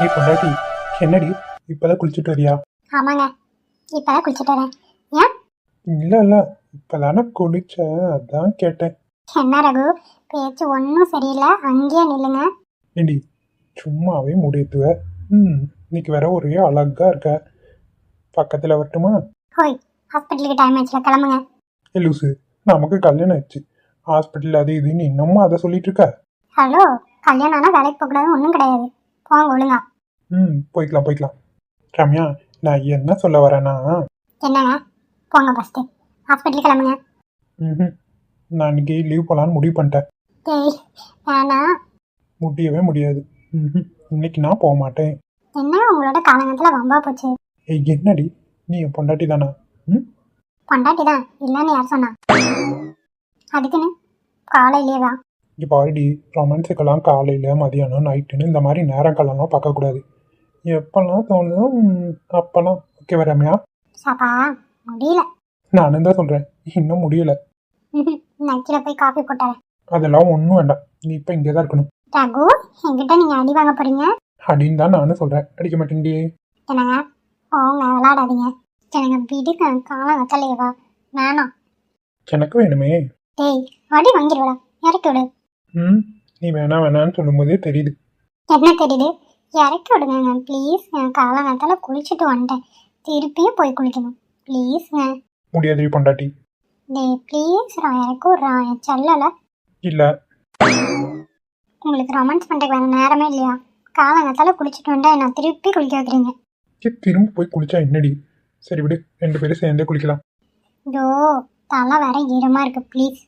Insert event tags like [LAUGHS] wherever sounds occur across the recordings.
நீ பொண்டாட்டி என்னடி இப்பதான் குளிச்சுட்டு வரியா? ஆமாங்க இப்பதான் குளிச்சுட்டு வரேன். ஏன்? இல்ல இல்ல இப்பதானே குளிச்ச அதான் கேட்டேன். என்ன ரகு பேச்சு ஒன்றும் சரியில்லை அங்கேயே நில்லுங்க. ஏண்டி சும்மாவே முடித்துவ ம் இன்னைக்கு வேற ஒரே அழகா இருக்க. பக்கத்துல வரட்டுமா? ஹோய் ஹாஸ்பிட்டலுக்கு டைம் ஆச்சுல கிளம்புங்க. ஏ லூசு நமக்கு கல்யாணம் ஆயிடுச்சு. ஹாஸ்பிட்டல் அது இதுன்னு இன்னமும் அதை சொல்லிட்டு இருக்க? ஹலோ கல்யாணம் ஆனால் வேலைக்கு போகக்கூடாது ஒன்றும் கிடையாது. போங்க ஒழுங்கா. ம் போய்க்கலாம் போய்க்கலாம். ரம்யா நான் என்ன சொல்ல வரேன்னா என்னங்க போங்க ஃபஸ்ட்டு ஹாஸ்பிட்டலுக்கு கிளம்புங்க. ம்ஹும். நான் இன்னைக்கு லீவ் போலான்னு முடிவு பண்ணிட்டேன். டேய் முடியவே முடியாது. ம்ஹும். இன்னைக்கு நான் போக மாட்டேன். என்ன? உங்களோட காலங்கத்தில் வம்பா போச்சு. ஏய் என்னடி? நீ என் பொண்டாட்டி தானா? ம்? பொண்டாட்டி தான். இல்லைன்னு யார் சொன்னா? அதுக்குன்னு காலையிலேயே தான் இங்கே பாருடி ரொமான்ஸுக்கெல்லாம் காலையில் மதியானம் நைட்டுன்னு இந்த மாதிரி நேரங்கள்லாம் பார்க்கக்கூடாது. எப்போல்லாம் தோணுதோ அப்போல்லாம் ஓகே ரம்யா? சாப்பா முடியல. நானும் தான் சொல்கிறேன் இன்னும் முடியல. [LAUGHS] நான் கீழே போய் காஃபி போட்டுறேன். அதெல்லாம் ஒன்றும் வேண்டாம். நீ இப்போ இங்கே தான் இருக்கணும். ரகு என்கிட்ட நீங்கள் அடி வாங்க போறீங்க? அப்படின்னு தான் நானும் சொல்கிறேன் அடிக்க மாட்டேன்டியே என்னங்க? போங்க விளாடாதீங்க எனக்கு விடுங்க காலம் வத்தலையவா வேணாம் எனக்கு வேணுமே. டேய் அடி வாங்கிடுவடா. இறக்கி விடு. ம் நீ வேணா வேணான்னு சொல்லும்போதே தெரியுது. என்ன தெரியுது? இறக்கி விடுங்க ப்ளீஸ் என் காலங்காத்தால குளிச்சுட்டு வந்துட்டேன். திருப்பியும் போய் குளிக்கணும். ப்ளீஸ்ங்க முடியாதுடி பொண்டாட்டி. டேய் ப்ளீஸ் நான் இறக்கி விட்றான் என் செல்லல. இல்லை. உங்களுக்கு ரொமான்ஸ் பண்ணுறதுக்கு வேறு நேரமே இல்லையா? காலங்காத்தால குளிச்சுட்டு வந்துட்டா நான் திருப்பி குளிக்க வைக்கிறீங்க. திரும்ப போய் குளிச்சா என்னடி? சரி விடு. ரெண்டு பேரும் சேர்ந்தே குளிக்கலாம். இதோ தலை வேற ஈரமாக இருக்கு. ப்ளீஸ்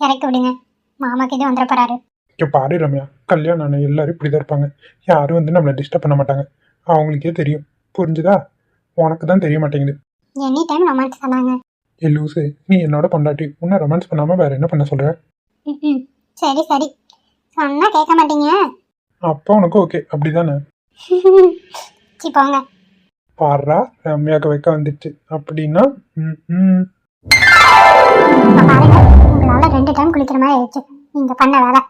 இறக்கி விடுங்க. மாமாக்கு இது வந்துட போறாரு. இங்கே பாரு ரம்யா. கல்யாணம் ஆன எல்லாரும் இப்படி தான் இருப்பாங்க. யாரும் வந்து நம்மளை டிஸ்டர்ப் பண்ண மாட்டாங்க. அவங்களுக்கே தெரியும். புரிஞ்சுதா? உனக்கு தான் தெரிய மாட்டேங்குது. எனி டைம் ரொமான்ஸ் சொன்னாங்க ஏ லூசு நீ என்னோட பொண்டாட்டி. உன்னை ரொமான்ஸ் பண்ணாமல் வேற என்ன பண்ண சொல்கிற சரி சரி. சொன்னா கேட்க மாட்டீங்க. அப்போ உனக்கு ஓகே அப்படிதானே? போங்க. பாடுறா ரம்யாவுக்கு வைக்க வந்துடுச்சு அப்படின்னா ம் உங்களால ரெண்டு டைம் குளிக்கிற மாதிரி ஆயிடுச்சு. நீங்க பண்ண வேலை.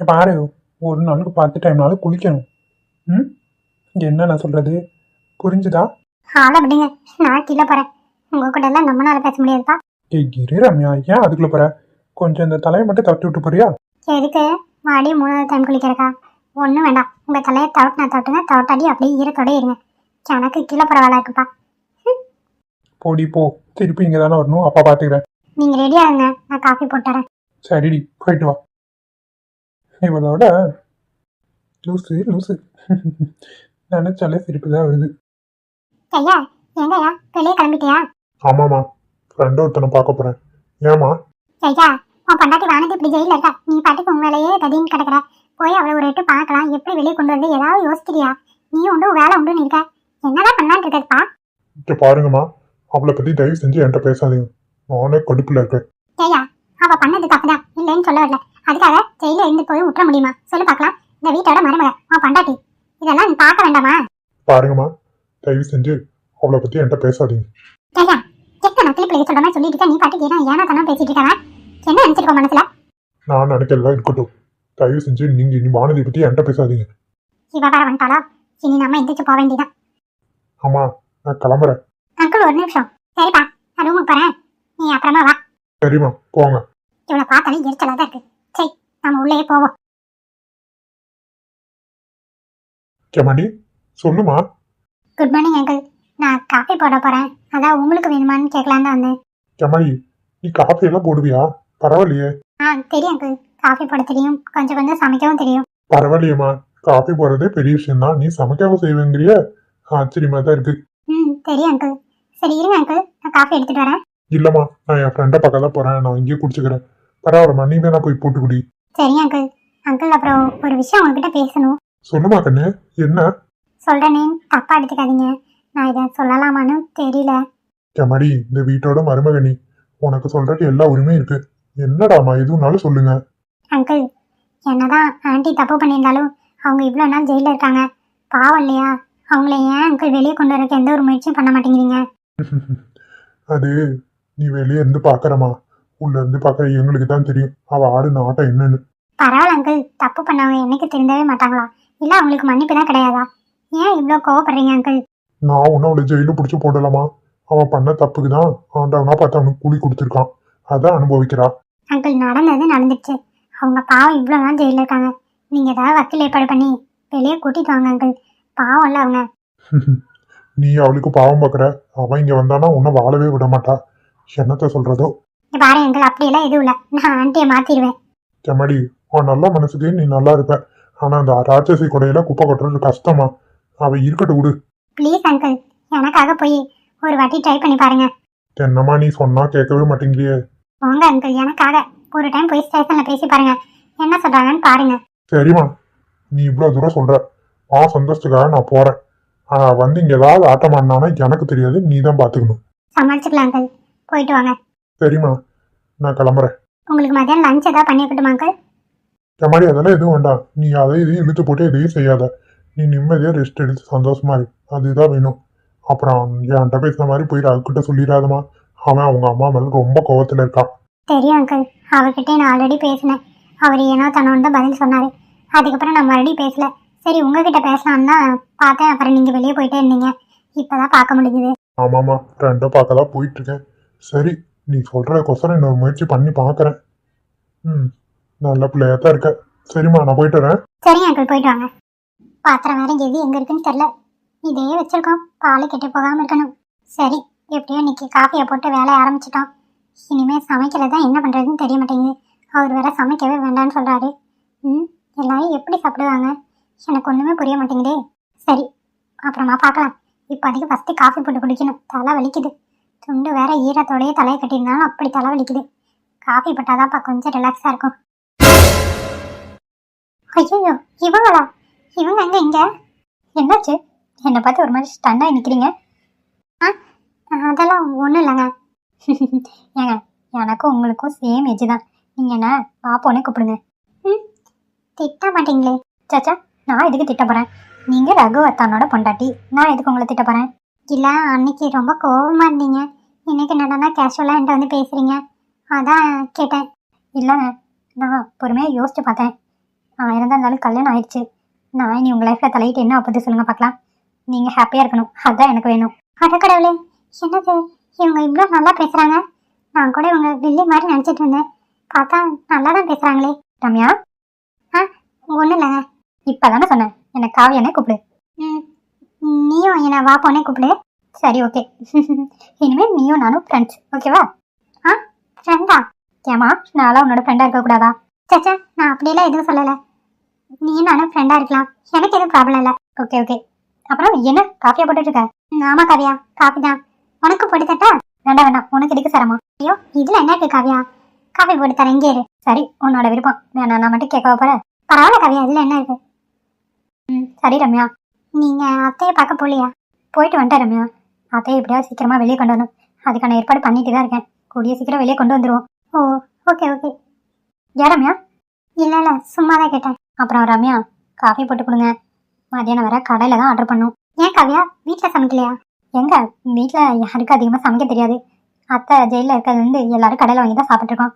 பாரு ஒரு நாளுக்கு பத்து டைம்னாலும் குளிக்கணும். ம்? என்ன நான் சொல்கிறது புரிஞ்சுதா? ஆளை விடுங்க. நான் கீழே போறேன். உங்க கூட எல்லாம் நம்மளால பேச முடியாதுப்பா. ஏய் இரு ரம்யா ஏன் அதுக்குள்ளே போகிற கொஞ்சம் இந்த தலையை மட்டும் தட்டி விட்டு போறியா? எதுக்கு? மறுபடியும் மூணாவது டைம் குளிக்கிறக்கா. ஒன்றும் வேண்டாம். உங்க தலையை தவட்டினா தவட்டுங்க தவட்டாடி அப்படியே ஈரத்தோட இருங்க. எனக்கு கீழே போற வேலை இருக்குப்பா. போடி போ. திருப்பி இங்கே தானே வரணும். அப்பா பார்த்துக்கிறேன் நீங்க ரெடி ஆகுங்க. நான் காஃபி போட்டுறேன் சரிடி போயிட்டு வா. இவளோட லூசு லூசு. நினைச்சாலே சிரிப்பு தான் வருது. ஐயா எங்கய்யா வெளியே கிளம்பிட்டியா? ஆமாம்மா ஃப்ரெண்டு ஒருத்தனை பார்க்க போகிறேன் ஏமா ஐயா உன் பொண்டாட்டி வானதி இப்படி ஜெயில இருக்கா? நீ பாட்டுக்கு உன் வேலையே கதின்னு கிடக்குற. போய் அவளை ஒரு எட்டு பார்க்கலாம். எப்படி வெளியே கொண்டு வந்து ஏதாவது யோசிக்கிறியா? நீ உண்டு வேலை உண்டுன்னு இருக்க. என்னதான் பண்ணான்னு இருக்கதுப்பா இங்கே பாருங்கம்மா. அவளை பற்றி தயவு செஞ்சு என்கிட்ட பேசாதீங்க. நானே கடுப்பில் இருக்கேன். ஐயா அவ பண்ணது தப்புதான். இல்லைன்னு சொல்ல வரல. அதுக்காக ஜெயில இருந்து போய் விட்டுற முடியுமா? சொல்லு பார்க்கலாம். இந்த வீட்டோட மருமக உன் பொண்டாட்டி. இதெல்லாம் பார்க்க வேண்டாமா? பாருங்கம்மா தயவு செஞ்சு அவளை பற்றி என்கிட்ட பேசாதீங்க. ஐயா எத்தனை நத்திலி பிள்ளை சொல்ற மாதிரி சொல்லிட்டு இருக்க? நீ பாட்டுக்கு ஏன்னா ஏனா தானே பேசிட்டு இருக்கவ? என்ன நினைச்சிருக்கோம் மனசுல? நான் நினைக்கிறதா இருக்கட்டும். தயவு செஞ்சு நீங்கள் இனி வானதியை பற்றி என்கிட்ட பேசாதீங்க. இவ வர வந்துட்டாளா? இனி நம்ம எந்திரிச்சு போக வேண்டியதான் ஆமா நான் கிளம்புறேன். அங்கிள் ஒரு நிமிஷம். சரிப்பா நான் ரூமுக்கு போறேன். நீ அப்புறமா வா. சரிம்மா போங்க. இவளை பார்த்தாலே எரிச்சலா தான் இருக்கு. சரி நம்ம உள்ளே போவோம். கேமாடி சொல்லுமா? குட் மார்னிங் அங்கிள் நான் காஃபி போட போறேன். அதான் உங்களுக்கு வேணுமான்னு கேட்கலான்னு தான் வந்தேன். கேமாடி நீ காஃபி எல்லாம் போடுவியா? பரவாயில்லையே. ஆ தெரியும் அங்கிள் காஃபி போட தெரியும். கொஞ்சம் கொஞ்சம் சமைக்கவும் தெரியும். பரவாயில்லையேம்மா. காஃபி போடுறதே பெரிய விஷயம் தான் நீ சமைக்கவும் செய்வேங்கிறிய? ஆச்சரியமா தான் இருக்கு. ம் தெரியும் அங்கிள் சரி இருங்க அங்கிள் நான் காஃபி எடுத்துட்டு வரேன். இல்லம்மா நான் என் ஃப்ரெண்டை பக்கம் தான் போறேன். நான் இங்கேயே குடிச்சுக்கிறேன். பரவாயில்லம்மா நீ வேணா போய் போட்டு குடி சரி அங்கிள் அங்கிள் அப்புறம் ஒரு விஷயம் உங்ககிட்ட பேசணும். சொல்லுமா கண்ணு. என்ன? சொல்றேனே தப்பா எடுத்துக்காதீங்க. நான் இதை சொல்லலாமான்னு தெரியல. கேமாடி இந்த வீட்டோட மருமகனி உனக்கு சொல்றதுக்கு எல்லா உரிமையும் இருக்கு. என்னடாமா எதுனாலும் சொல்லுங்க. அங்கிள் என்னதான் ஆன்ட்டி தப்பு பண்ணியிருந்தாலும் அவங்க இவ்வளோ நாள் ஜெயிலில் இருக்காங்க. பாவம் இல்லையா? அவங்கள ஏன் அங்கிள் வெளியே கொண்டு வரக்கு எந்த ஒரு முயற்சியும் பண்ண மாட்டேங்கிறீங்க? [LAUGHS] அது நீ வெளியே இருந்து பாக்குறமா உள்ள இருந்து பாக்குற எங்களுக்கு தான் தெரியும். அவ ஆடுன ஆட்டம் என்னன்னு. பரவாயில்ல அங்கிள் தப்பு பண்ணவங்க என்னைக்கு திருந்தவே மாட்டாங்களா? இல்லை அவங்களுக்கு மன்னிப்பு தான் கிடையாதா? ஏன் இவ்வளோ கோவப்படுறீங்க அங்கிள் நான் ஒன்றும் அவளை ஜெயிலில் பிடிச்சி போடலாமா? அவன் பண்ண தப்புக்கு தான் ஆண்டவனா பார்த்து அவனுக்கு கூலி கொடுத்துருக்கான். அதான் அனுபவிக்கிறா. அங்கிள் நடந்தது நடந்துச்சு அவங்க பாவம் இவ்வளோ நாள் ஜெயிலில் இருக்காங்க. நீங்கள் ஏதாவது வக்கீல் ஏற்பாடு பண்ணி வெளியே கூட்டிட்டு வாங்க அங்கிள் பாவம்ல அவங்க நீ அவளுக்கு பாவம் பார்க்குற அவன் இங்கே வந்தானா உன்னை வாழவே விட மாட்டா. என்னத்த சொல்றதோ? இங்க பாரு அங்கிள் அப்படியெல்லாம் எதுவும் இல்லை. நான் ஆண்டியை மாற்றிடுவேன் செம்மடி உன் நல்ல மனசுக்கு நீ நல்லா இருப்ப. ஆனா அந்த ராட்சசி கொடையில குப்பை கொட்டுறது கஷ்டமா? அவ இருக்கட்டும் விடு. ப்ளீஸ் அங்கிள் எனக்காக போய் ஒரு வாட்டி ட்ரை பண்ணி பாருங்க. என்னம்மா நீ சொன்னா கேட்கவே மாட்டேங்கிறியே. போங்க அங்கிள் எனக்காக ஒரு டைம் போய் ஸ்டேஷனில் பேசி பாருங்க. என்ன சொல்கிறாங்கன்னு பாருங்க. சரிம்மா நீ இவ்வளோ தூரம் சொல்ற. ஆ சந்தோஷத்துக்காக நான் போறேன். ஆனா வந்து இங்க ஏதாவது ஆட்டம் ஆடினானா எனக்கு தெரியாது. நீ தான் பாத்துக்கணும். சமாளிச்சுக்கலாம் அங்கிள் போயிட்டு வாங்க. சரிம்மா நான் கிளம்புறேன். உங்களுக்கு மதியம் லஞ்ச் ஏதாவது பண்ணி வைக்கட்டுமா அங்கிள் செம்மாடி அதெல்லாம் எதுவும் வேண்டாம். நீ அதை இதையும் இழுத்து போட்டு எதையும் செய்யாத. நீ நிம்மதியாக ரெஸ்ட் எடுத்து சந்தோஷமா இரு. அதுதான் வேணும். அப்புறம் என்கிட்ட பேசுன மாதிரி போய் அவகிட்ட சொல்லிடாதம்மா. அவன் அவங்க அம்மா மேல ரொம்ப கோவத்துல இருக்கான் தெரியும் அங்கிள் அவர்கிட்ட நான் ஆல்ரெடி பேசினேன். அவர் ஏனோ தன்னோட தான் பதில் சொன்னார். அதுக்கப்புறம் நான் மறுபடியும் பேசல. சரி உங்ககிட்ட பேசலான்னு தான் பார்த்தேன். அப்புறம் நீங்கள் வெளியே போயிட்டே இருந்தீங்க. இப்போதான் பார்க்க முடியுது ஆமாம்மா. ரெண்டும் பார்க்க தான் போயிட்டு இருக்கேன். சரி நீ சொல்றதுக்கொசரம் இன்னொரு முயற்சி பண்ணி பார்க்குறேன் ம் நல்ல பிள்ளையா தான் இருக்க. சரிம்மா நான் போயிட்டு வரேன். சரி அங்கிள் போயிட்டு வாங்க. பாத்திரம் வேற எது எங்கே இருக்குன்னு தெரில இதே வச்சிருக்கோம். பால் கெட்டு போகாமல் இருக்கணும். சரி எப்படியோ இன்னைக்கு காஃபியை போட்டு வேலையை ஆரம்பிச்சிட்டோம். இனிமேல் சமைக்கிறது தான் என்ன பண்ணுறதுன்னு தெரிய மாட்டேங்குது. அவர் வேற சமைக்கவே வேண்டாம்னு சொல்கிறாரு ம் எல்லாரும் எப்படி சாப்பிடுவாங்க? எனக்கு ஒன்றுமே புரிய மாட்டேங்குதே. சரி அப்புறமா பார்க்கலாம். இப்போதைக்கு ஃபஸ்ட்டு காஃபி போட்டு குடிக்கணும் தலை வலிக்குது. துண்டு வேற ஈரத்தோடயே தலையை கட்டியிருந்தாலும் அப்படி தலை வலிக்குது. காஃபி போட்டாதான்ப்பா கொஞ்சம் ரிலாக்ஸாக இருக்கும். ஐயோ இவங்களா? இவங்க எங்க இங்க? என்னாச்சு? என்னை பார்த்து ஒரு மாதிரி ஸ்டன்னாக நிற்கிறீங்க ஆ அதெல்லாம் ஒன்றும் இல்லைங்க. [LAUGHS] ஏங்க எனக்கும் உங்களுக்கும் சேம் ஏஜ் தான். நீங்கள் என்ன பாப்போனே கூப்பிடுங்க. ம் திட்ட மாட்டீங்களே. சாச்சா நான் எதுக்கு திட்ட போகிறேன் நீங்கள் ரகுவர்த்தானோட பொண்டாட்டி. நான் எதுக்கு உங்களை திட்ட போகிறேன் இல்லை அன்னைக்கு ரொம்ப கோவமாக இருந்தீங்க. இன்னைக்கு என்னடனா கேஷுவலாக என்கிட்ட வந்து பேசுகிறீங்க அதான் கேட்டேன். இல்லை நான் பொறுமையாக யோசிச்சு பார்த்தேன். ஆயிரம் இருந்தாலும் கல்யாணம் ஆயிடுச்சு. நான் இனி உங்கள் லைஃப்பில் தலையிட்டு என்ன அப்போது சொல்லுங்க பார்க்கலாம். நீங்கள் ஹாப்பியாக இருக்கணும். அதுதான் எனக்கு வேணும். அடக்கடவுளே என்னது? இவங்க இவ்வளோ நல்லா பேசுகிறாங்க நான் கூட இவங்க வில்லி மாதிரி நினச்சிட்டு இருந்தேன். பார்த்தா நல்லா தான் பேசுகிறாங்களே ரம்யா? ஆ ஒன்றும் இல்லைங்க. இப்போ தானே சொன்னேன். என்னை காவியானே கூப்பிடு. ம். நீயும் என்னை வா போனே கூப்பிடு. சரி ஓகே [LAUGHS] இனிமேல் நீயும் நானும் ஃப்ரெண்ட்ஸ் ஓகேவா ஆ ஃப்ரெண்டா ஏமா நான்லாம் உன்னோட ஃப்ரெண்டாக இருக்கக்கூடாதா சச்சா நான் அப்படியெல்லாம் எதுவும் சொல்லலை. நீ நானும் ஃப்ரெண்டாக இருக்கலாம். எனக்கு எதுவும் ப்ராப்ளம் இல்லை. ஓகே ஓகே அப்புறம் என்ன காஃபியா போட்டுட்டு இருக்க ஆமா காவியா. காஃபி தான். உனக்கு போட்டு தட்டா வேண்டாம் வேண்டாம். உனக்கு எதுக்கு சிரமம்? ஐயோ இதுல என்ன இருக்கு காவியா? காஃபி போட்டு தரேன் இங்கே இரு. சரி உன்னோட விருப்பம். வேணாம் நான் மட்டும் கேட்க போறேன்? பரவாயில்ல காவியா. இதுல என்ன இருக்கு? ம் சரி ரம்யா. நீங்க அத்தையை பார்க்க போலியா போயிட்டு வந்துட்டேன் ரம்யா. அத்தையை எப்படியாவது சீக்கிரமா வெளியே கொண்டு வரணும். அதுக்கான ஏற்பாடு பண்ணிட்டு தான் இருக்கேன். கூடிய சீக்கிரம் வெளியே கொண்டு வந்துருவோம். Oh okay okay. ஏன் ரம்யா? இல்லை இல்லை சும்மா தான் கேட்டேன். அப்புறம் ரம்யா காஃபி போட்டு கொடுங்க. மதியானம் வர கடையில் தான் ஆர்டர் பண்ணும். ஏன் காவியா வீட்டில் சமைக்கலையா? எங்க? வீட்டில் யாருக்கும் அதிகமாக சமைக்க தெரியாது. அத்தை ஜெயிலில் இருக்கிறது வந்து எல்லாரும் கடையில் வாங்கி தான் சாப்பிட்ருக்கோம்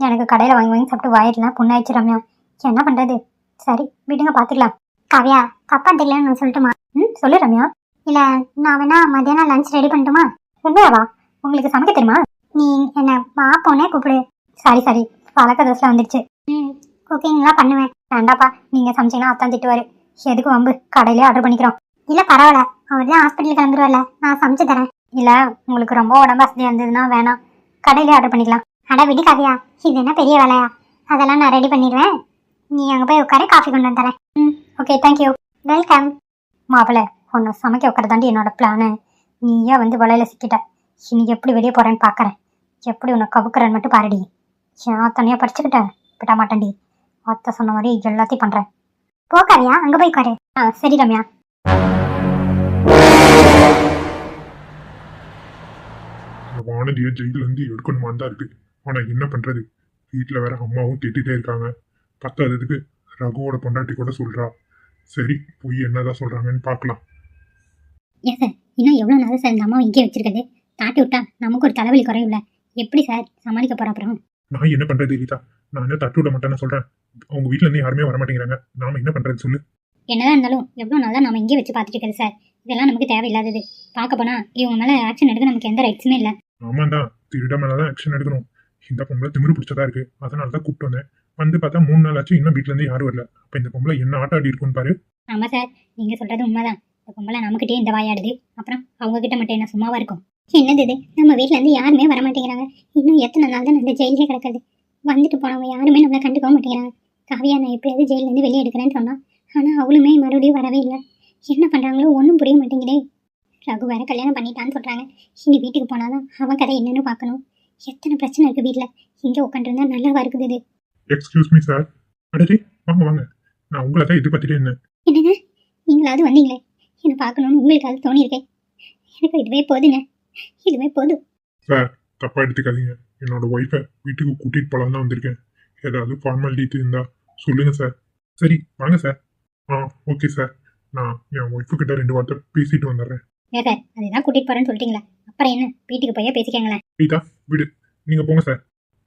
எனக்கு கடையில் வாங்கி வாங்கி சாப்பிட்டு வாயிடலாம் புண்ணாயிடுச்சு ரம்யா. என்ன பண்ணுறது சரி விடுங்க பார்த்துக்கலாம் காவியா தப்பா தெரியலன்னு சொல்லட்டுமா? ம் சொல்லு ரம்யா. இல்லை நான் வேணா மதியானம் லஞ்ச் ரெடி பண்ணட்டுமா? உண்மையாவா உங்களுக்கு சமைக்க தெரியுமா? நீ என்னை பாப்போனே கூப்பிடு. சரி சரி. பழக்க தோசில் வந்துடுச்சு. ம் குக்கிங்லாம் பண்ணுவேன். வேண்டாப்பா நீங்கள் சமைச்சீங்கன்னா அத்தான் திட்டுவார். எதுக்கு வம்பு? கடையிலே ஆர்டர் பண்ணிக்கிறோம். இல்லை பரவாயில்ல. அவர் தான் ஹாஸ்பிட்டல் கிளம்பிடுவார்ல. நான் சமைச்சு தரேன். இல்லை உங்களுக்கு ரொம்ப உடம்பு வசதியாக இருந்ததுன்னா வேணாம். கடையிலே ஆர்டர் பண்ணிக்கலாம். அட விடு காவியா இது என்ன பெரிய வேலையா? அதெல்லாம் நான் ரெடி பண்ணிடுவேன். நீ அங்கே போய் உட்காரு காஃபி கொண்டு வந்து தரேன். ம். ஓகே தேங்க்யூ வெல்கம் மாவளை உன்னை சமைக்க உட்காரதாண்டி என்னோட பிளானு நீயா வந்து வலையில சிக்கிட்ட. இனி எப்படி வெளியே போகிறேன்னு பார்க்குறேன் எப்படி உன்னை கவுக்குறேன்னு மட்டும் பாருடி. நான் தனியாக படிச்சுக்கிட்டேன் விட மாட்டேன்டி. அத்தை சொன்ன மாதிரி எல்லாத்தையும் பண்ணுறேன் போக்காரியா அங்கே போய் உட்காரு. ஆ சரி ரம்யா. வானதியை ஜெயில இருந்து எடுக்கணுமான்னு தான் இருக்கு. ஆனா என்ன பண்றது? வீட்டுல வேற அம்மாவும் திட்டிட்டே இருக்காங்க. பத்தாததுக்கு ரகுவோட பொண்டாட்டி கூட சொல்றா. சரி போய் என்னதான் சொல்றாங்கன்னு பார்க்கலாம். ஏன் சார் இன்னும் எவ்வளோ நேரம் சார் இந்த அம்மாவை இங்கே வச்சிருக்குது தாட்டி விட்டா நமக்கு ஒரு தலைவலி குறையும்ல. எப்படி சார் சமாளிக்க போகிறோம் அப்புறம்? நான் என்ன பண்றது ரீதா நான் என்ன தட்டு விட மாட்டேன்னு சொல்றேன். அவங்க வீட்ல இருந்து யாருமே வர மாட்டேங்கிறாங்க. நாம என்ன பண்றது சொல்லு. என்னதான் இருந்தாலும் எவ்வளோ நாளாக நம்ம இங்கே வச்சு பார்த்துட்டு இருக்கிறது சார். இதெல்லாம் நமக்கு தேவையில்லாதது. பார்க்க போனால் இவங்க மேலே ஆக்ஷன் எடுக்க நமக்கு எந்த ரைட்ஸுமே இல்லை. ஆமாண்டா திருட மேலதான் ஆக்ஷன் எடுக்கணும். இந்த பொம்பளை திமிரு பிடிச்சதா இருக்கு. அதனால தான் கூப்பிட்டு வந்தேன். வந்து பார்த்தா மூணு நாள் ஆச்சு இன்னும் வீட்ல இருந்து யாரும் வரல. அப்ப இந்த பொம்பளை என்ன ஆட்ட ஆடி இருக்குன்னு பாரு. ஆமா சார் நீங்க சொல்றது உண்மைதான். இந்த பொம்பளை நமக்கிட்டே இந்த வாயாடுது அப்புறம் அவங்க கிட்ட மட்டும் என்ன சும்மாவா இருக்கும்? என்னது இது? நம்ம வீட்ல இருந்து யாருமே வர மாட்டேங்கிறாங்க. இன்னும் எத்தனை நாள் தான் இந்த ஜெயிலே கிடக்குது. வந்துட்டு போனவங்க யாருமே நம்மளை கண்டுக்க மாட்டேங்கிறாங்க. காவியா நான் எப்படியாவது ஜெயிலேருந்து வெளியே எடுக்கிறேன்னு சொன்னா ஆனா அவளுமே மறுபடியும் வரவே இல்லை. என்ன பண்றாங்களோ ஒன்றும் புரிய மாட்டேங்குதே. ரகு வேற கல்யாணம் பண்ணிட்டான்னு சொல்றாங்க. இனி வீட்டுக்கு போனாதான் அவன் கதை என்னன்னு பார்க்கணும். எத்தனை பிரச்சனை இருக்கு வீட்டில் இங்கே உட்காந்துருந்தா நல்லாவா இருக்குது இது? எக்ஸ்கியூஸ் மீ சார் அடடே வாங்க வாங்க. நான் உங்களை தான் எதிர்பார்த்துட்டே இருந்தேன். என்னங்க? நீங்களாவது வந்தீங்களே? என்னை பார்க்கணும்னு உங்களுக்கு அது தோணியிருக்கேன். எனக்கு இதுவே போதுங்க. இதுவே போதும். சார் தப்பா எடுத்துக்காதீங்க. என்னோட ஒய்ஃபை வீட்டுக்கு கூட்டிட்டு போலாம் தான் வந்திருக்கேன். ஏதாவது ஃபார்மாலிட்டி இருந்தா சொல்லுங்க சார் சரி வாங்க சார் ஆ ஓகே சார் நான் என் ஒய்ஃபு கிட்ட ரெண்டு வார்த்தை பேசிட்டு வந்துடுறேன். ஏன் சார் அதுதான் கூட்டிகிட்டு போகிறேன்னு சொல்லிட்டீங்களே. அப்புறம் என்ன? வீட்டுக்கு போய் பேசிக்கங்களேன். கீதா விடு. நீங்க போங்க சார்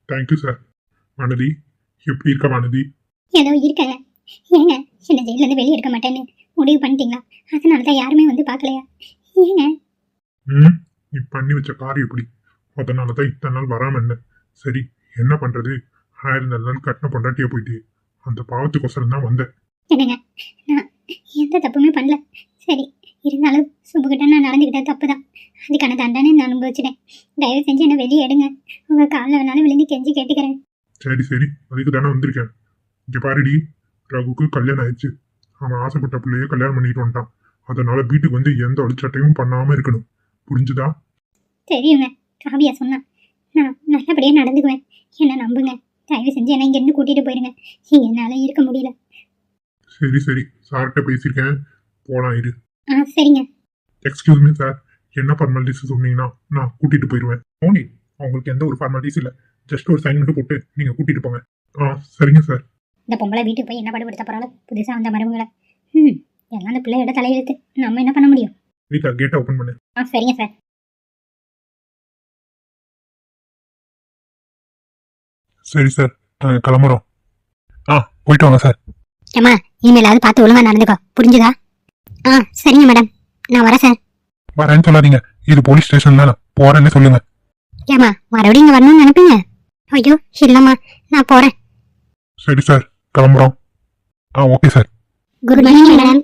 தேங்க்யூ சார் வானதி எப்படி இருக்க வானதி ஏதோ இருக்கங்க. ஏங்க என்ன ஜெயிலேருந்து வெளியே எடுக்க மாட்டேன்னு முடிவு பண்ணிட்டீங்களா? அதனால தான் யாருமே வந்து பார்க்கலையா? ஏங்க. ம் நீ பண்ணி வச்ச காரியம் எப்படி? அதனால தான் இத்தனை நாள் வராம இருந்தேன். சரி என்ன பண்றது? ஆயிரம் நாள் கட்டின பொண்டாட்டியா போயிட்டு அந்த பாவத்துக்கோசரம் தான் வந்தேன். என்னங்க நான் எந்த தப்புமே பண்ணல. சரி இருந்தாலும் சுபுகிட்ட நான் நடந்துக்கிட்ட தப்பு தான் அதுக்கான தண்டனை நான் அனுபவிச்சிட்டேன். தயவு செஞ்சு என்னை வெளியே எடுங்க. உங்கள் காலில் வேணாலும் விழுந்து கெஞ்சி கேட்டுக்கிறேன். சரி சரி. அதுக்கு தானே வந்திருக்கேன். இங்க பாருடி ரகுக்கு கல்யாணம் ஆயிடுச்சு. அவன் ஆசைப்பட்ட பிள்ளைய கல்யாணம் பண்ணிட்டு வந்துட்டான். அதனால வீட்டுக்கு வந்து எந்த அழிச்சட்டையும் பண்ணாம இருக்கணும். புரிஞ்சுதா? தெரியுங்க காவியா சொன்னா. நான் நல்லபடியாக நடந்துக்குவேன். என்னை நம்புங்க. தயவு செஞ்சு என்னை இங்கேருந்து கூட்டிகிட்டு போயிருங்க. என்னால் இருக்க முடியல. சரி சரி. சார்கிட்ட பேசியிருக்கேன். போலாம் இரு. ஆ சரிங்க. எக்ஸ்கியூஸ் மீ சார் என்ன ஃபார்மாலிட்டிஸ் சொன்னீங்கன்னா நான் கூட்டிட்டு போயிடுவேன் ஓனி உங்களுக்கு எந்த ஒரு ஃபார்மாலிட்டிஸ் இல்லை. ஜஸ்ட் ஒரு சைன் மட்டும் போட்டு நீங்க கூட்டிட்டு போங்க. ஆ சரிங்க சார் இந்த பொம்பளை வீட்டுக்கு போய் என்ன பாடுபடுத்த போகிறாலும் புதுசாக வந்த மருமகளை. ம் எல்லாம் அந்த பிள்ளையோட தலையெழுத்து. நம்ம என்ன பண்ண முடியும்? வீட்டா கேட்டை ஓப்பன் பண்ணு. ஆ சரிங்க சார் சரி சார் நாங்கள் கிளம்புறோம். ஆ போயிட்டு வாங்க சார் ஏம்மா இனிமேலாவது பார்த்து ஒழுங்கா நடந்துக்கோ. புரிஞ்சுதா? ஆ சரிங்க மேடம் நான் வரேன் சார் வரேன்னு சொல்லாதீங்க. இது போலீஸ் ஸ்டேஷன் தானே. போறேன்னு சொல்லுங்க. ஏம்மா மறுபடியும் இங்கே வரணும்னு நினைப்பீங்க? ஐயோ இல்லைம்மா நான் போகிறேன் சரி சார் கிளம்புறோம். ஆ okay sir. Good morning madam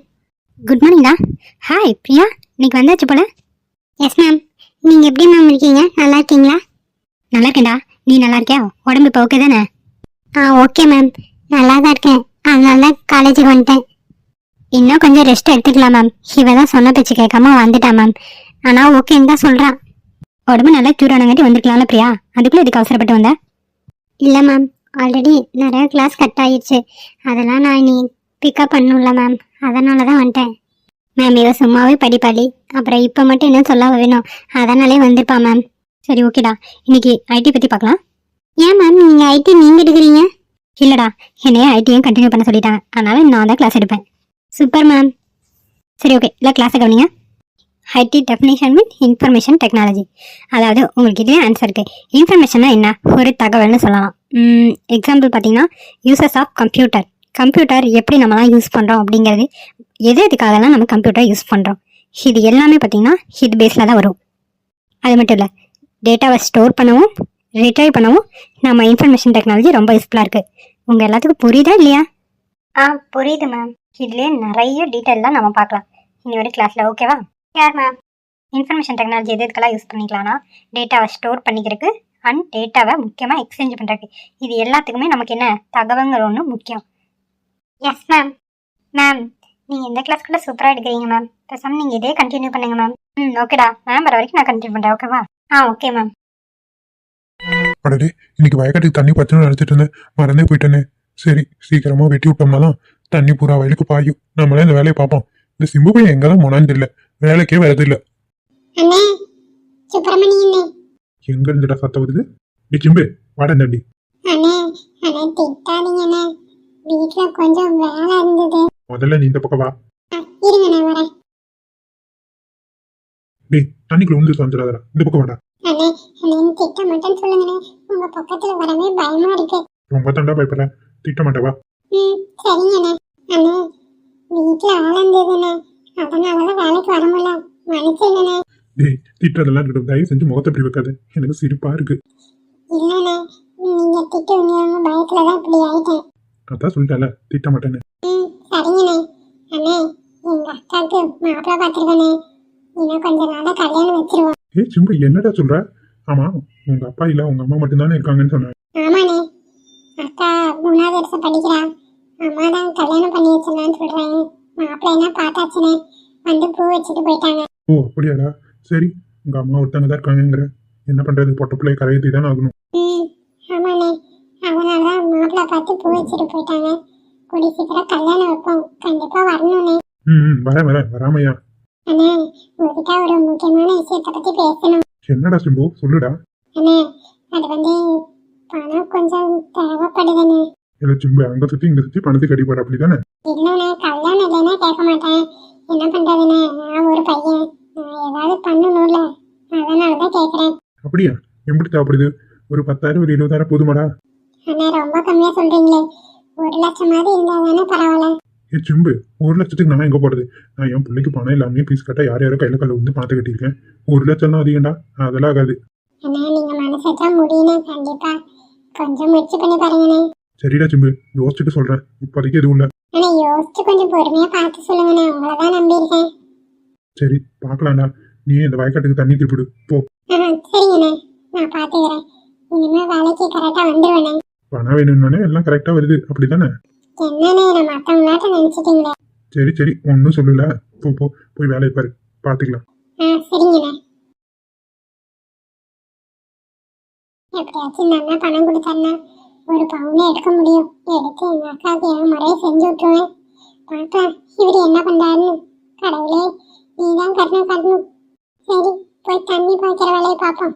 good மார்னிங்கா hi Priya இன்னைக்கு வந்தாச்சு போல. எஸ் மேம் நீங்கள் எப்படி மேம் இருக்கீங்க? நல்லா இருக்கீங்களா? நல்லா இருக்கேன்டா. நீ நல்லா இருக்கியா? உடம்பு இப்போ ஓகே தானே? ஆ ஓகே மேம் நல்லா தான் இருக்கேன். அதனால தான் காலேஜுக்கு வந்துட்டேன். இன்னும் கொஞ்சம் ரெஸ்ட் எடுத்துக்கலாம் மேம் இவ தான் சொன்ன பேச்சு கேட்காம வந்துட்டா மேம் ஆனால் ஓகேன்னு தான் சொல்கிறான் உடம்பு நல்லா சூடானங்காட்டி வந்திருக்கலாம்ல பிரியா? அதுக்குள்ளே இதுக்கு அவசரப்பட்டு வந்த? இல்லை மேம் ஆல்ரெடி நிறைய கிளாஸ் கட் ஆயிடுச்சு அதெல்லாம் நான் நீ பிக்கப் பண்ணணும்ல மேம் அதனால தான் வந்துட்டேன். மேம் இவ சும்மாவே படிப்பாளி. அப்புறம் இப்போ மட்டும் என்ன சொல்ல வேணும்? அதனாலே வந்திருப்பா மேம் சரி ஓகேடா இன்னைக்கு ஐடி பற்றி பார்க்கலாம். ஏன் மேம் நீங்கள் ஐடி நீங்கள் எடுக்கிறீங்க? இல்லைடா. என்னையே ஐடியும் கண்டினியூ பண்ண சொல்லிட்டாங்க. அதனால நான் தான் கிளாஸ் எடுப்பேன். சூப்பர் மேம் சரி ஓகே இல்லை கிளாஸை கவனிங்க. IT definition mean information technology அதாவது உங்களுக்கு இதே ஆன்சர் இருக்கு இன்ஃபர்மேஷன்னா என்ன? ஒரு தகவல்னு சொல்லலாம். எக்ஸாம்பிள் பார்த்தீங்கன்னா யூசஸ் ஆஃப் கம்ப்யூட்டர் கம்ப்யூட்டர் எப்படி நம்மலாம் யூஸ் பண்ணுறோம் அப்படிங்கிறது எது எதுக்காகலாம் நம்ம கம்ப்யூட்டர் யூஸ் பண்ணுறோம் இது எல்லாமே பார்த்தீங்கன்னா இது பேஸில் தான் வரும். அது மட்டும் இல்லை டேட்டாவை ஸ்டோர் பண்ணவும் ரிட்ரைவ் பண்ணவும் நம்ம இன்ஃபர்மேஷன் டெக்னாலஜி ரொம்ப யூஸ்ஃபுல்லாக இருக்குது உங்கள் எல்லாத்துக்கும் புரியுதா இல்லையா? ஆ புரியுது மேம் இதுலேயே நிறைய டீட்டெயிலாம் நம்ம பார்க்கலாம். இனி ஒரு கிளாஸில் ஓகேவா யார் மேம் இன்ஃபர்மேஷன் டெக்னாலஜி எது எதுக்கெல்லாம் யூஸ் பண்ணிக்கலாம்னா டேட்டாவை ஸ்டோர் பண்ணிக்கிறதுக்கு அண்ட் டேட்டாவை முக்கியமாக எக்ஸ்சேஞ்ச் பண்ணுறதுக்கு இது எல்லாத்துக்குமே நமக்கு என்ன? தகவல்கள் ஒன்று முக்கியம். எஸ் மேம் மேம் நீங்கள் இந்த கிளாஸ் கூட சூப்பராக எடுக்கிறீங்க மேம் பேசாமல் நீங்கள் இதே கண்டினியூ பண்ணுங்க மேம் ம் ஓகேடா மேம் வர வரைக்கும் நான் கண்டினியூ பண்ணுறேன் ஓகேவா ஆ ஓகே மேம் அடடே இன்னைக்கு வயக்காட்டுக்கு தண்ணி பச்சனை நினச்சிட்டு இருந்தேன். மறந்தே போயிட்டேனே. சரி சீக்கிரமாக வெட்டி விட்டோம்னா தான் தண்ணி பூரா வயலுக்கு பாயும். நம்மளே இந்த வேலையை பார்ப்போம். இந்த சிம்பு பையன் எங்க தான் போனான்னு தெரியல. வேலைக்கே வரது இல்ல அண்ணே சுப்பிரமணி அண்ணே. எங்க இருந்துடா சத்தம் வருது? டி சிம்பு வாட தண்டி முதல்ல நீ இந்த பக்கம் வா. டேய் தண்ணிக்குள்ள வந்து வந்துடாதடா. இந்த பக்கம் வாடா. திட்ட மாட்டேன்னு சொல்லுங்கண்ணே. உங்க பக்கத்துல வரவே பயமா இருக்கு. ரொம்ப தாண்டா பயப்படுறேன். திட்ட மாட்டவா சரிங்கண்ணே அண்ணே. வீட்டுல வேலை இருந்ததுண்ணே. அதனாலதான் வேலைக்கு வர முடியல. மன்னிச்சிருங்கண்ணே டேய் திட்டுறதெல்லாம் இருக்கட்டும். தயவு செஞ்சு முகத்தை இப்படி வைக்காத. எனக்கு சிரிப்பா இருக்கு. இல்லண்ணே நீங்க திட்டுவீங்க பயத்துலதான் இப்படி ஆயிட்டேன். அதான் சொல்லிட்டால திட்ட மாட்டேன்னு. ம் சரிங்கண்ணே. அண்ணே எங்க அக்காவுக்கு மாப்பிள்ளை பார்த்துருக்கண்ணே. இன்னும் கொஞ்ச நாளா கல்யாணம் வச்சிருவோம் ஏய் சிம்பு என்னடா சொல்ற? ஆமா உங்க அப்பா இல்ல உங்க அம்மா மட்டும்தானே இருக்காங்கன்னு சொன்னேன். ஆமாண்ணே. அக்கா மூணாவது வருஷம் படிக்கிறா. அம்மா தான் கல்யாணம் பண்ணி வச்சிடலான்னு சொல்றேன். மாப்பிள்ளை என்ன பார்த்தாச்சுண்ணே வந்து பூ வச்சுட்டு போயிட்டாங்க. ஓ அப்படியாடா. சரி உங்க அம்மா ஒருத்தங்க தான் இருக்காங்கங்கிற. என்ன பண்றது? பொட்ட பிள்ளை கரையத்தி தானே ஆகணும். ம் ஆமாண்ணே. அதனால தான் மாப்பிள்ளை பார்த்து பூ வச்சுட்டு போயிட்டாங்க. கூடி சீக்கிரம் கல்யாணம் வைப்போம். கண்டிப்பா வரணுண்ணே ம் வரேன் வரேன். வராமையா? அண்ணே உங்ககிட்ட ஒரு முக்கியமான விஷயத்தை பத்தி பேசணும். என்னடா சிம்பு? சொல்லுடா. அண்ணே அது வந்து பணம் கொஞ்சம் தேவைப்படுதுண்ணே. இல்ல சிம்பு அங்க சுத்தி இங்க சுத்தி பணத்துக்கு அடிப்பாடு அப்படிதானே இல்லைண்ணே கல்யாணம் இல்லைன்னா கேட்க மாட்டேன். என்ன பண்றதுண்ணே நான் ஒரு பையன். நான் ஏதாவது பண்ணணும்ல. அதனால தான் கேட்குறேன் அப்படியா எப்படி தேவைப்படுது ஒரு பத்தாயிரம் ஒரு இருபதாயிரம் போதுமாடா. அண்ணே ரொம்ப கம்மியாக சொல்றீங்களே. ஒரு லட்சமாவது இருந்தால் தானே பரவாயில்ல. ஏ சிம்பு ஒரு லட்சத்துக்கு நான் எங்க போறது? நான் என் பிள்ளைக்கு பணம் இல்லாமே பீஸ் கட்ட யார் யாரோ கையில கல்ல வந்து பணத்தை கட்டியிருக்கேன். ஒரு லட்சம்லாம் அதிகம்டா. அதெல்லாம் ஆகாது. அண்ணே நீங்கள் மனசு வச்சா முடியுண்ணே கண்டிப்பா. கொஞ்சம் முயற்சி பண்ணி பாருங்கண்ணே. சரிடா சிம்பு. யோசிச்சுட்டு சொல்றேன். இப்போதைக்கு எதுவும் இல்ல. அண்ணே யோசிச்சு கொஞ்சம் பொறுமையாக பார்த்து சொல்லுங்கண்ணே. உங்களை தான் நம்பியிருக்கேன். சரி பார்க்கலாம்டா. நீ இந்த வயக்காட்டுக்கு தண்ணி திருப்பிடு. போ. ஆ சரிங்கண்ணே. நான் பார்த்துக்கிறேன். இனிமேல் வேலைக்கு கரெக்டாக வந்துடுவேண்ணே பணம் வேணும்னாலே எல்லாம் கரெக்டா வருது. அப்படிதானே? என்னண்ணே நான் மற்றவங்களாட்ட நினச்சிட்டீங்களே. சரி சரி. ஒன்றும் சொல்லல. போ போ. போய் வேலையை பாரு. பார்த்துக்கலாம். ஆ சரிங்கண்ணே. எப்படியாச்சும் இந்த அண்ணா பணம் கொடுத்தாருன்னா ஒரு பவுனே எடுக்க முடியும். எடுத்து எங்க அக்காவுக்கு என் முறையை செஞ்சு விட்டுருவேன். பார்ப்பேன் இவர் என்ன பண்றாருன்னு? கடவுளே நீதான் கட்டணும் கட்டணும் சரி போய் தண்ணி பாய்க்கிற வேலையை பார்ப்போம்